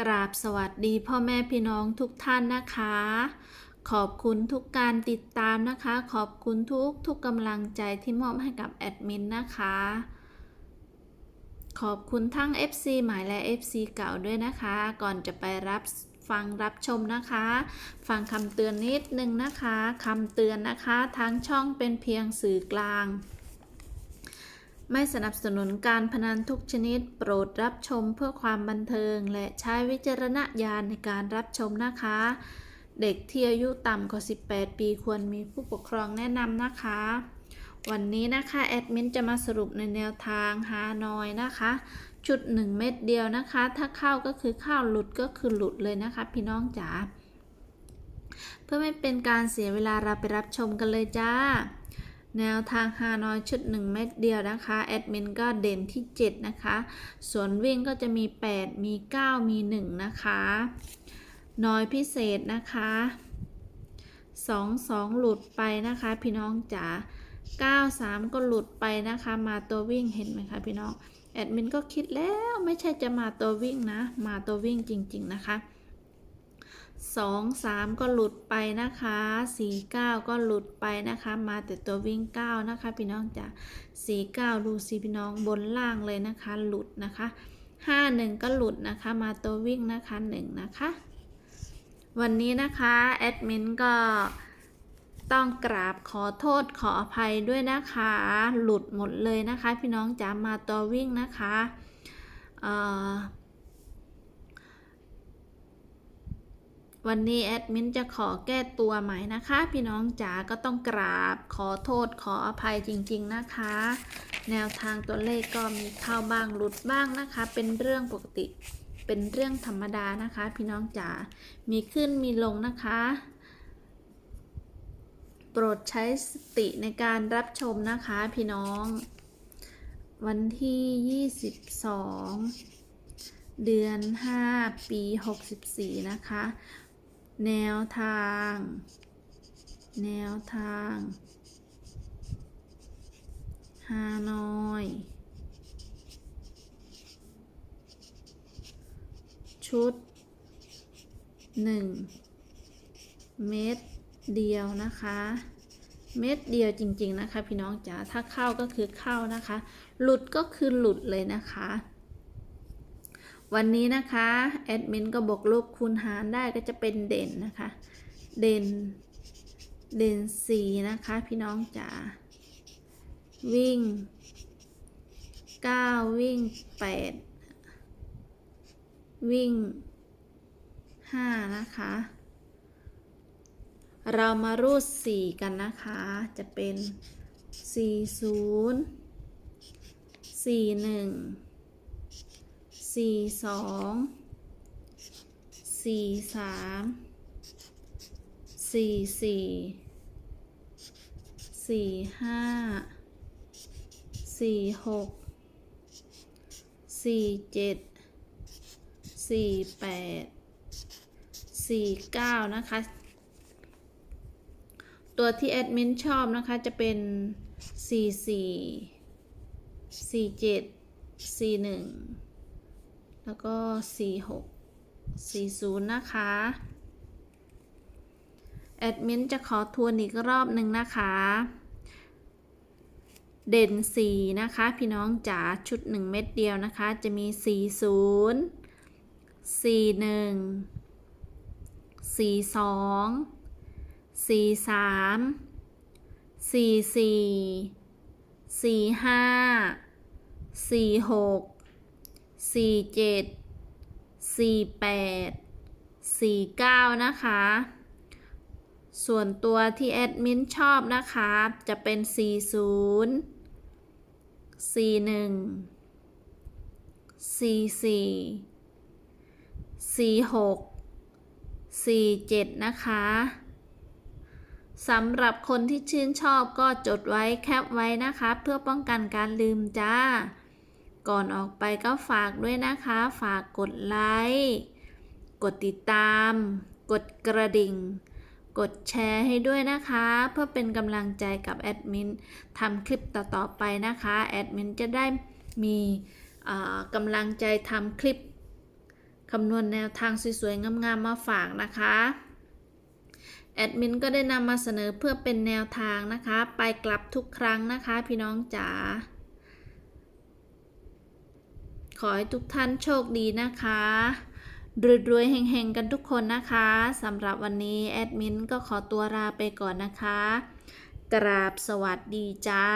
กราบสวัสดีพ่อแม่พี่น้องทุกท่านนะคะ ขอบคุณทุกการติดตามนะคะ ขอบคุณทุกทุกกำลังใจที่มอบให้กับแอดมินนะคะ ขอบคุณทั้ง FC ใหม่และ FC เก่าด้วยนะคะ ก่อนจะไปรับฟังรับชมนะคะ ฟังคำเตือนนิดนึงนะคะคำเตือนนะคะทางช่องเป็นเพียงสื่อกลาง ไม่สนับสนุนการพนันทุกชนิด โปรดรับชมเพื่อความบันเทิง และใช้วิจารณญาณในการรับชมนะคะ เด็กที่อายุต่ำกว่า 18 ปีควรมีผู้ปกครองแนะนำนะคะ วันนี้นะคะแอดมินจะมาสรุปในแนวทางฮานอยนะคะ ชุด 1 เม็ดเดียวนะคะ ถ้าเข้าก็คือเข้าหลุดก็คือหลุดเลยนะคะ พี่น้องจ๋าเพื่อไม่เป็นการเสียเวลาเราไปรับชมกันเลยจ้า แนวทางฮานอยชุด 1 เม็ดเดียวนะคะ แอดมินก็เด่นที่ 7 นะคะ ส่วนวิ่งก็จะมี 8 มี 9 มี 1 นะคะน้อยพิเศษนะคะ2 2หลุดไปนะคะ พี่น้องจ๋า9 3ก็หลุดไปนะคะ มาตัววิ่งเห็นไหมคะพี่น้อง แอดมินก็คิดแล้วไม่ใช่จะมาตัววิ่งนะ มาตัววิ่งจริง ๆ นะคะ สองสามก็หลุดไปนะคะสี่เก้าก็หลุดไปนะคะ มาแต่ตัววิ่งเก้านะคะ พี่น้องจ้ะสี่เก้าดูสิพี่น้องบนล่างเลยนะคะ หลุดนะคะห้าหนึ่งก็หลุดนะคะ มาตัววิ่งนะคะหนึ่งนะคะ วันนี้นะคะแอดมินก็ต้องกราบขอโทษขออภัยด้วยนะคะ หลุดหมดเลยนะคะ พี่น้องจ๋ามาตัววิ่งนะคะ เอ่อ วันนี้แอดมินจะขอแก้ตัวใหม่นะคะ พี่น้องจ๋าก็ต้องกราบขอโทษขออภัยจริง ๆนะคะ แนวทางตัวเลขก็มีเข้าบ้างหลุดบ้างนะคะ เป็นเรื่องปกติเป็นเรื่องธรรมดานะคะ พี่น้องจ๋ามีขึ้นมีลงนะคะ โปรดใช้สติในการรับชมนะคะ พี่น้อง วันที่ 22 เดือน 5 ปี 64 นะคะ แนวทาง แนวทางฮานอย ชุด 1 เม็ดเดียวนะคะ เม็ดเดียวจริง ๆ นะคะ พี่น้องจ๋าถ้าเข้าก็คือเข้านะคะ หลุดก็คือหลุดเลยนะคะ วันนี้นะคะแอดมินก็บอกลบคูณหารได้ก็จะเป็นเด่นนะคะ เด่นเด่นสีนะคะ พี่น้องจ๋าวิ่ง9วิ่ง8วิ่ง5นะคะ เรามารูด4กันนะคะ จะเป็น40 41สี่ สี่สองสี่สามสี่สี่สี่ห้าสี่หกสี่เจ็ดสี่แปดสี่เก้านะคะ ตัวที่แอดมินชอบนะคะจะเป็นสี่สี่สี่เจ็ดสี่หนึ่ง แล้วก็ 46 40 นะคะ แอดมินจะขอทวนอีกรอบหนึ่งนะคะ เด่น 4 นะคะ พี่น้องจ๋าชุด 1 เม็ดเดียวนะคะ จะมี 40 41 42 43 44 45 46 สี่เจ็ดสี่แปดสี่เก้านะคะ ส่วนตัวที่แอดมินชอบนะคะ จะเป็นสี่ศูนย์สี่หนึ่งสี่สี่สี่หกสี่เจ็ดนะคะสำหรับคนที่ชื่นชอบก็จดไว้แคปไว้นะคะ เพื่อป้องกันการลืมจ้า ก่อนออกไปก็ฝากด้วยนะคะ ฝากกดไลค์ กดติดตาม กดกระดิ่ง กดแชร์ให้ด้วยนะคะ เพื่อเป็นกำลังใจกับแอดมินทำคลิปต่อๆไปนะคะ แอดมินจะได้มีกำลังใจทำคลิปคำนวณแนวทางสวยๆ งามๆ มาฝากนะคะ แอดมินก็ได้นำมาเสนอเพื่อเป็นแนวทางนะคะ ไปกลับทุกครั้งนะคะ พี่น้องจ๋า ขอให้ทุกท่านโชคดีนะคะรวยๆเฮงๆ กันทุกคนนะคะสำหรับวันนี้แอดมินก็ขอตัวลาไปก่อนนะคะ กราบสวัสดีจ้า